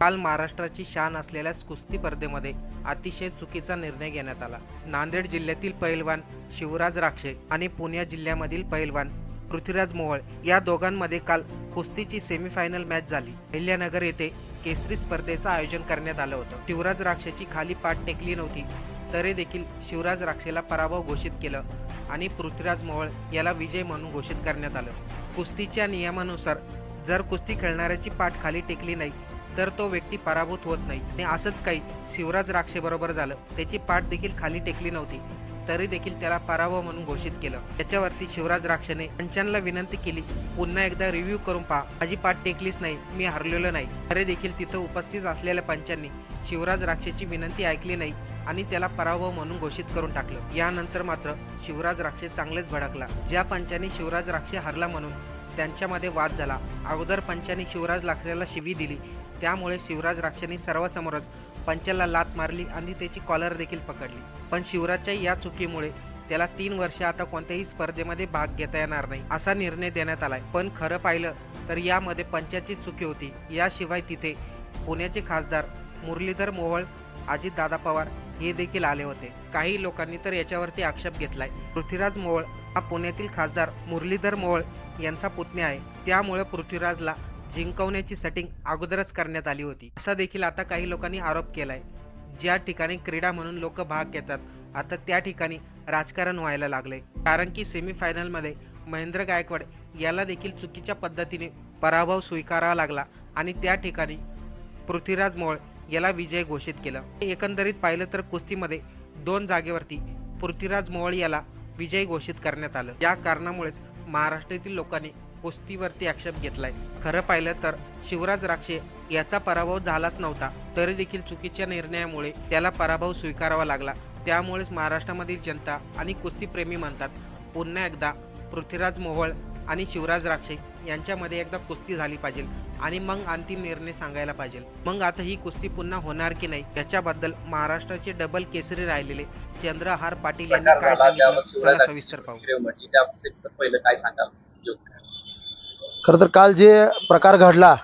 काल महाराष्ट्राची शान असलेल्या कुस्ती स्पर्धेमध्ये अतिशय चुकीचा निर्णय घेण्यात आला. नांदेड जिल्ह्यातील पैलवान शिवराज राक्षे आणि पुणे जिल्ह्यामधील पैलवान पृथ्वीराज मोहोळ या दोघांमध्ये काल कुस्तीची सेमीफायनल मॅच झाली. अहिल्यानगर येथे केसरी स्पर्धेचं आयोजन करण्यात आलं होतं. शिवराज राक्षेची खाली पाठ टेकली नव्हती तरी देखील शिवराज राक्षेला पराभव घोषित केलं आणि पृथ्वीराज मोहोळ याला विजय म्हणून घोषित करण्यात आलं. कुस्तीच्या नियमानुसार जर कुस्ती खेळणाऱ्याची पाठ खाली टेकली नाही तर तो व्यक्ती पराभूत होत नाही. आणि असंच काही शिवराज राक्षेबरोबर झालं. त्याची पाठ देखील खाली टेकली नव्हती. तरी देखील त्याला पराभव म्हणून घोषित केलं. त्याच्यावरती शिवराज राक्षेने पंचांना विनंती केली पुन्हा एकदा रिव्ह्यू करून पहा. माझी पाठ टेकलीच नाही. मी हरलेलो नाही. तरी देखील तिथं उपस्थित असलेल्या पंचांनी शिवराज राक्षेची विनंती ऐकली नाही आणि त्याला पराभव म्हणून घोषित करून टाकलं. यानंतर मात्र शिवराज राक्षे चांगलेच भडकला. ज्या पंचांनी शिवराज राक्षे हरला म्हणून त्यांच्यामध्ये वाद झाला. अगोदर पंचाने शिवराज लाखऱ्याला शिवी दिली. त्यामुळे शिवराज राक्षांनी सर्वांसमोरच पंचाला लात मारली आणि त्याची कॉलर देखील पकडली. पण शिवराजच्या या चुकीमुळे त्याला तीन वर्ष आता कोणत्याही स्पर्धेमध्ये भाग घेता येणार नाही असा निर्णय देण्यात आलाय. पण खरं पाहिलं तर यामध्ये पंचाची चुकी होती. याशिवाय तिथे पुण्याचे खासदार मुरलीधर मोहोळ अजितदादा पवार हे देखील आले होते. काही लोकांनी तर याच्यावरती आक्षेप घेतलाय. पृथ्वीराज मोहोळ हा पुण्यातील खासदार मुरलीधर मोहोळ यांचा पुतण्या आहे. त्यामुळे पृथ्वीराजला जिंकवण्याची सेटिंग अगोदरच करण्यात आली होती. असा देखील आता काही लोकांनी आरोप केलाय. ज्या ठिकाणी क्रीडा म्हणून लोक भाग घेतात आता त्या ठिकाणी राजकारण व्हायला लागले कारण की सेमीफायनलमध्ये महेंद्र गायकवाड याला देखील चुकीच्या पद्धतीने पराभव स्वीकारावा लागला आणि त्या ठिकाणी पृथ्वीराज मोळ याला विजय घोषित केलं. एकंदरीत पाहिलं तर कुस्तीमध्ये दोन जागेवरती पृथ्वीराज मोहोळ याला विजय घोषित करण्यात आलं. या कारणामुळेच महाराष्ट्रातील लोकांनी कुस्तीवरती आक्षेप घेतलाय. खरं पाहिलं तर शिवराज राक्षे याचा पराभव झालाच नव्हता. तरी देखील चुकीच्या निर्णयामुळे त्याला पराभव स्वीकारावा लागला. त्यामुळेच महाराष्ट्रामधील जनता आणि कुस्तीप्रेमी म्हणतात पुन्हा एकदा पृथ्वीराज मोहोळ आणि शिवराज राक्षे यांच्यामध्ये एकदा कुस्ती झाली पाहिजे आणि मग अंतिम निर्णय सांगायला पाहिजे. मग आता ही कुस्ती पुन्हा होणार की नाही याच्याबद्दल महाराष्ट्राचे डबल केसरी राहिलेले चंद्रहार पाटील यांनी काय सांगितलं? चला सविस्तर पाहू. बाबतीत पहिलं काय सांगाल? खरं तर काल जे प्रकार घडला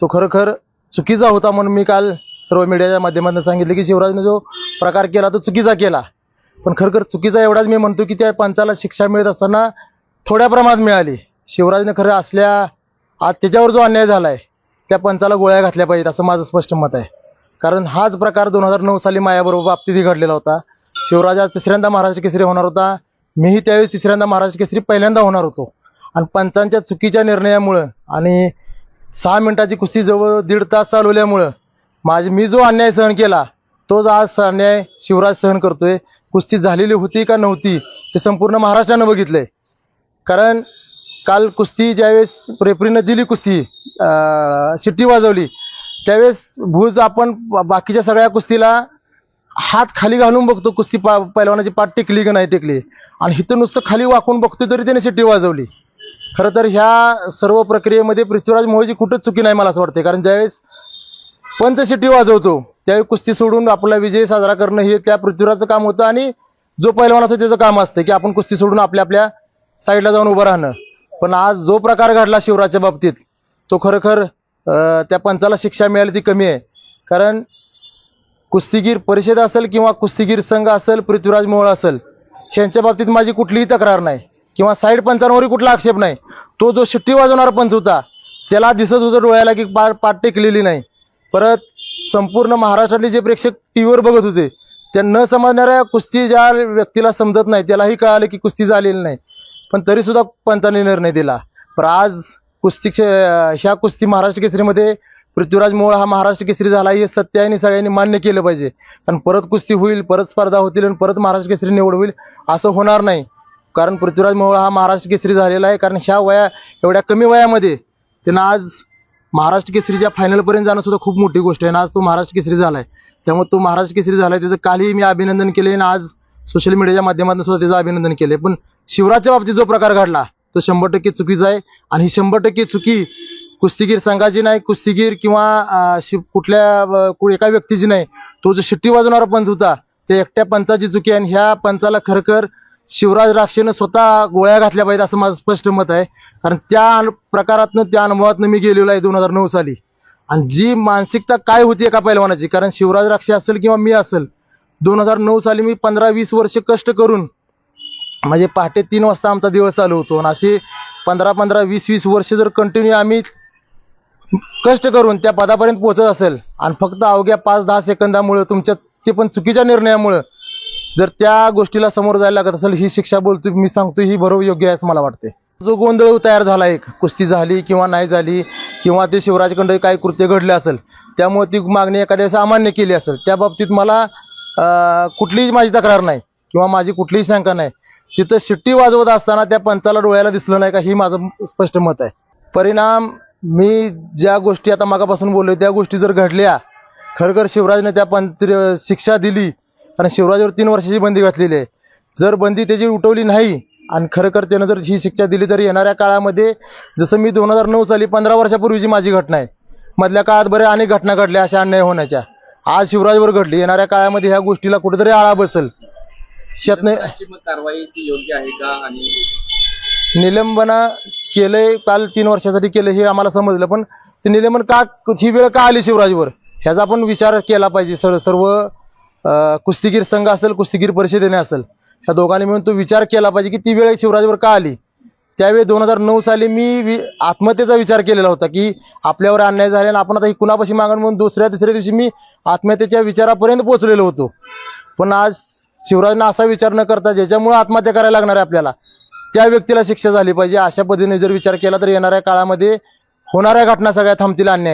तो खरोखर चुकीचा होता म्हणून मी काल सर्व मीडियाच्या माध्यमातून सांगितलं की शिवराजने जो प्रकार केला तो चुकीचा केला. पण खरोखर चुकीचा एवढाच मी म्हणतो की त्या पंचाला शिक्षा मिळत असताना थोड्या प्रमाणात मिळाली. शिवराजनं खरं असल्या आज त्याच्यावर जो अन्याय झालाय त्या पंचाला गोळ्या घातल्या पाहिजेत असं माझं स्पष्ट मत आहे. कारण हाच प्रकार दोन हजार नऊ साली मायाबरोबर बाबतीतही घडलेला होता. शिवराज आज तिसऱ्यांदा महाराष्ट्र केसरी होणार होता. मीही त्यावेळेस तिसऱ्यांदा महाराष्ट्र केसरी पहिल्यांदा होणार होतो. आणि पंचांच्या चुकीच्या निर्णयामुळं आणि सहा मिनिटाची कुस्ती जवळ दीड तास चालवल्यामुळं माझी मी जो अन्याय सहन केला तोच आज अन्याय शिवराज सहन करतोय. कुस्ती झालेली होती का नव्हती ते संपूर्ण महाराष्ट्रानं बघितलंय. कारण काल कुस्ती ज्यावेळेस रेफरीनं दिली कुस्ती शिट्टी वाजवली त्यावेळेस भूज आपण बाकीच्या सगळ्या कुस्तीला हात खाली घालून बघतो कुस्ती पा पैलवानाची पाठ टेकली की नाही टेकली. आणि इथं नुसतं खाली वाकून बघतो तरी त्याने शिट्टी वाजवली. खरं तर ह्या सर्व प्रक्रियेमध्ये पृथ्वीराज मोहजी कुठंच चुकी नाही मला असं वाटते कारण ज्यावेळेस पंच शिट्टी वाजवतो त्यावेळी कुस्ती सोडून आपला विजय साजरा करणं हे त्या पृथ्वीराजचं काम होतं. आणि जो पैलवान असतो त्याचं काम असतं की आपण कुस्ती सोडून आपल्या आपल्या साईडला जाऊन उभं राहणं. पण आज जो प्रकार घडला शिवराजच्या बाबतीत तो खरोखर त्या पंचाला शिक्षा मिळाली ती कमी आहे. कारण कुस्तीगीर परिषद असेल किंवा कुस्तीगीर संघ असेल पृथ्वीराज मोहोळ असेल ह्यांच्या बाबतीत माझी कुठलीही तक्रार नाही. किंवा साईड पंचांवरही कुठला आक्षेप नाही. तो जो शिट्टी वाजवणारा पंच होता त्याला दिसत होतं डोळ्याला की पा पाठ टेकलेली नाही. परत संपूर्ण महाराष्ट्रातले जे प्रेक्षक टीव्हीवर बघत होते त्या न समजणाऱ्या कुस्ती ज्या व्यक्तीला समजत नाही त्यालाही कळालं की कुस्ती झालेली नाही. पण तरी सुद्धा पंचाने निर्णय दिला. पण आज कुस्ती क्षे- ह्या कुस्ती महाराष्ट्र केसरीमध्ये पृथ्वीराज मोळ हा महाराष्ट्र केसरी झाला हे सत्य आहे आणि सगळ्यांनी मान्य केलं पाहिजे. कारण परत कुस्ती होईल परत स्पर्धा होतील आणि परत महाराष्ट्र केसरी निवड होईल असं होणार नाही. कारण पृथ्वीराज मोहोळ हा महाराष्ट्र केसरी झालेला आहे कारण ह्या वया एवढ्या कमी वयामध्ये त्यांना आज महाराष्ट्र केसरीच्या फायनलपर्यंत जाणं सुद्धा खूप मोठी गोष्ट आहे. आणि आज तो महाराष्ट्र केसरी झाला आहे त्यामुळे तो महाराष्ट्र केसरी झाला आहे त्याचं कालही मी अभिनंदन केले आणि आज सोशल मीडियाच्या माध्यमातून सुद्धा त्याचं अभिनंदन केले पण शिवराजच्या बाबतीत जो प्रकार घडला तो शंभर टक्के चुकीचा आहे. आणि ही शंभर टक्के चुकी कुस्तीगीर संघाची नाही कुस्तीगीर किंवा शिव- कुठल्या कु- एका व्यक्तीची नाही. तो जो शिट्टी वाजवणारा पंच होता ते एकट्या पंचाची चुकी आहे आणि ह्या पंचाला खरखर शिवराज राक्षेनं स्वतः गोळ्या घातल्या पाहिजे असं माझं स्पष्ट मत आहे. कारण त्या प्रकारातनं त्या अनुभवातनं मी गेलेलो आहे दोन हजार नऊ साली. आणि जी मानसिकता काय होती एका पैलवानाची कारण शिवराज राक्षे असेल किंवा मी असेल दोन हजार नऊ साली मी पंधरा वीस वर्ष कष्ट करून म्हणजे पहाटे तीन वाजता आमचा दिवस चालू होतो. आणि असे पंधरा पंधरा वीस वीस वर्ष जर कंटिन्यू आम्ही कष्ट करून त्या पदापर्यंत पोहोचत असेल आणि फक्त अवघ्या पाच दहा सेकंदामुळं तुमच्या ते पण चुकीच्या निर्णयामुळं जर त्या गोष्टीला समोर जायला लागत असेल ही शिक्षा बोलतो मी सांगतो ही बरोबर योग्य आहे असं मला वाटते जो गोंधळ तयार झाला एक कुस्ती झाली किंवा नाही झाली किंवा ते शिवराजकंड काही कृत्य घडले असेल त्यामुळे ती मागणी एखाद्या सामान्य अमान्य केली असेल त्या बाबतीत मला कुठलीही माझी तक्रार नाही किंवा माझी कुठलीही शंका नाही. तिथं शिट्टी वाजवत असताना त्या पंचाला डोळ्याला दिसलं नाही का ही माझं स्पष्ट मत आहे. परिणाम मी ज्या गोष्टी आता मागापासून बोललो त्या गोष्टी जर घडल्या खरखर शिवराजने त्या पंच शिक्षा दिली कारण शिवराजवर तीन वर्षाची बंदी घातलेली आहे. जर बंदी त्याची उठवली नाही आणि खरखर त्यानं जर ही शिक्षा दिली तर येणाऱ्या काळामध्ये जसं मी दोन हजार नऊ साली पंधरा वर्षापूर्वीची माझी घटना आहे मधल्या काळात बऱ्या अनेक घटना घडल्या अशा अन्याय होण्याच्या. आज शिवराजवर घडली. येणाऱ्या काळामध्ये ह्या गोष्टीला कुठेतरी आळा बसेल. शेतने कारवाई ती योग्य आहे का? आणि निलंबन केलंय काल तीन वर्षासाठी केलं हे आम्हाला समजलं. पण ते निलंबन का ही वेळ का आली शिवराजवर? ह्याचा पण विचार केला पाहिजे. सर सर्व कुस्तीगीर संघ असेल कुस्तीगीर परिषदेने असेल. ह्या दोघांनी मिळून तो विचार केला पाहिजे की ती वेळ शिवराजवर का आली? त्यावेळी दोन हजार नऊ साली मी वि- आत्महत्येचा विचार केलेला होता की आपल्यावर अन्याय झाला आणि आपण आता ही कुणापाशी मागण म्हणून दुसऱ्या तिसऱ्या दिवशी मी आत्महत्येच्या विचारापर्यंत पोहोचलेलो होतो. पण आज शिवराजनं असा विचार न करता ज्याच्यामुळे आत्महत्या करायला लागणार आहे आपल्याला त्या व्यक्तीला शिक्षा झाली पाहिजे. अशा पद्धतीने जर विचार केला तर येणाऱ्या काळामध्ये होणाऱ्या घटना सगळ्या थांबतील अन्याय.